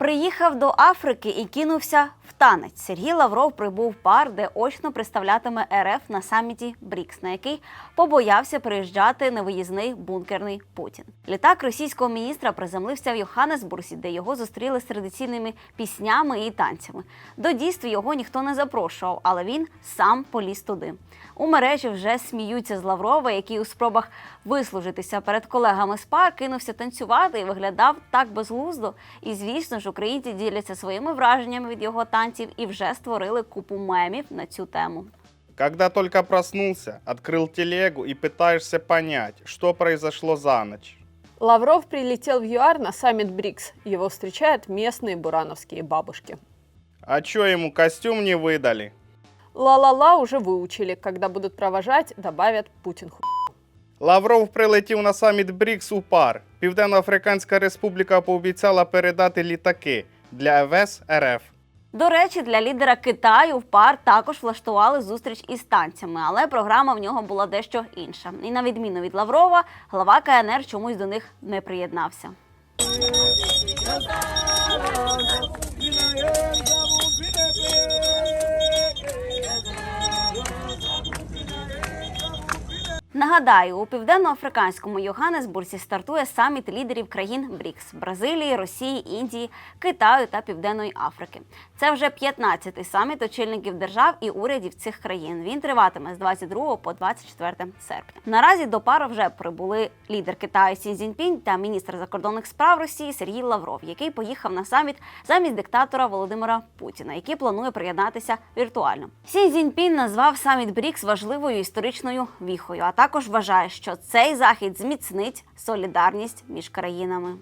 Приїхав до Африки і кинувся в танець. Сергій Лавров прибув пар, де очно представлятиме РФ на саміті БРІКС, на який побоявся приїжджати невиїзний бункерний Путін. Літак російського міністра приземлився в Йоханнесбурзі, де його зустріли з традиційними піснями і танцями. До дійств його ніхто не запрошував, але він сам поліз туди. У мережі вже сміються з Лаврова, який у спробах вислужитися перед колегами з пар кинувся танцювати і виглядав так безглуздо. І звісно ж, українці діляться своїми враженнями від його танців і вже створили купу мемів на цю тему. Когда только проснулся, открыл телегу и пытаешься понять, что произошло за ночь. Лавров прилетел в ЮАР на саммит БРИКС. Его встречают местные бурановские бабушки. А чё ему костюм не выдали? Ла-ла-ла уже выучили. Когда будут провожать, добавят Путин ху... Лавров прилетів на саміт БРІКС у пар. Південно-Африканська Республіка пообіцяла передати літаки для ВС РФ. До речі, для лідера Китаю в пар також влаштували зустріч із танцями, але програма в нього була дещо інша. І на відміну від Лаврова, глава КНР чомусь до них не приєднався. Нагадаю, у південно-африканському Йоханнесбурзі стартує саміт лідерів країн БРІКС Бразилії, Росії, Індії, Китаю та Південної Африки. Це вже 15-й саміт очільників держав і урядів цих країн. Він триватиме з 22 по 24 серпня. Наразі до пари вже прибули лідер Китаю Сі Цзіньпінь та міністр закордонних справ Росії Сергій Лавров, який поїхав на саміт замість диктатора Володимира Путіна, який планує приєднатися віртуально. Сі Цзіньпінь назвав саміт БРІКС важливою історичною віхою, а також вважає, що цей захід зміцнить солідарність між країнами.